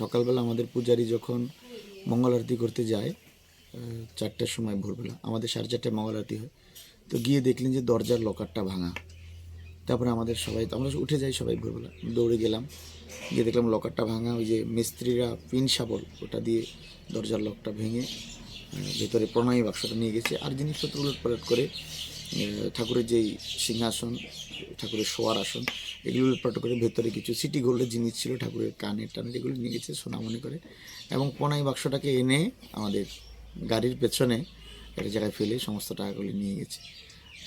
সকালবেলা আমাদের পূজারি যখন মঙ্গল আরতি করতে যায় চারটার সময় ভোরবেলা, আমাদের সাড়ে চারটায় মঙ্গল আরতি হয়, তো গিয়ে দেখলেন যে দরজার লকারটা ভাঙা। তারপরে আমাদের সবাই, আমরা উঠে যাই সবাই ভোরবেলা, দৌড়ে গেলাম, গিয়ে দেখলাম লকারটা ভাঙা, ওই যে মিস্ত্রিরা পিন শাবল, ওটা দিয়ে দরজার লকটা ভেঙে ভেতরে প্রণয়ী বাক্সটা নিয়ে গেছে, আর জিনিসপত্র উলট পালট করে ঠাকুরের যেই সিংহাসন, ঠাকুরের শোয়ার আসন, এগুলো উলট করে ভেতরে কিছু সিটি গোল্ডের জিনিস ছিল ঠাকুরের কানের টানের এগুলো নিয়ে গেছে সোনা মনে করে। এবং প্রণয়ী বাক্সটাকে এনে আমাদের গাড়ির পেছনে একটা জায়গায় ফেলে সমস্ত টাকাগুলি নিয়ে গেছে।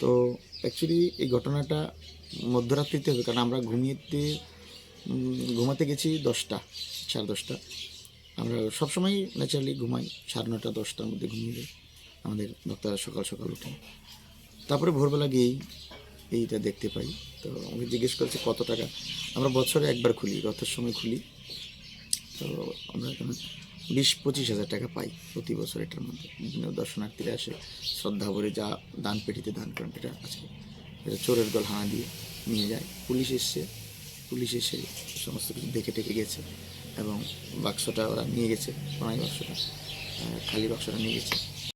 তো অ্যাকচুয়ালি এই ঘটনাটা মধ্যরাত্রিতে হবে, কারণ আমরা ঘুমিয়েতে ঘুমাতে গেছি দশটা, সাড়ে দশটা। আমরা সবসময় ন্যাচারালি ঘুমাই, সাড়ে নটা দশটার মধ্যে ঘুমিয়ে যাই। আমাদের ভক্তরা সকাল সকাল উঠে তারপরে ভোরবেলা গিয়েই এইটা দেখতে পাই। তো আমাকে জিজ্ঞেস করছে, কত টাকা? আমরা বছরে একবার খুলি, রথের সময় খুলি। তো আমরা এখানে বিশ পঁচিশ হাজার টাকা পাই প্রতি বছর এটার মধ্যে। বিভিন্ন দর্শনার্থীরা আসে, শ্রদ্ধা ভরে যা দান পেটিতে দান করেন এটা আছে এটা চোরের দল হাঁ দিয়ে নিয়ে যায়। পুলিশ এসছে, পুলিশ এসে সমস্ত কিছু দেখে টেকে গেছে এবং বাক্সটা ওরা নিয়ে গেছে, প্রণয় বাক্সটা খালি বাক্সটা নিয়ে গেছে।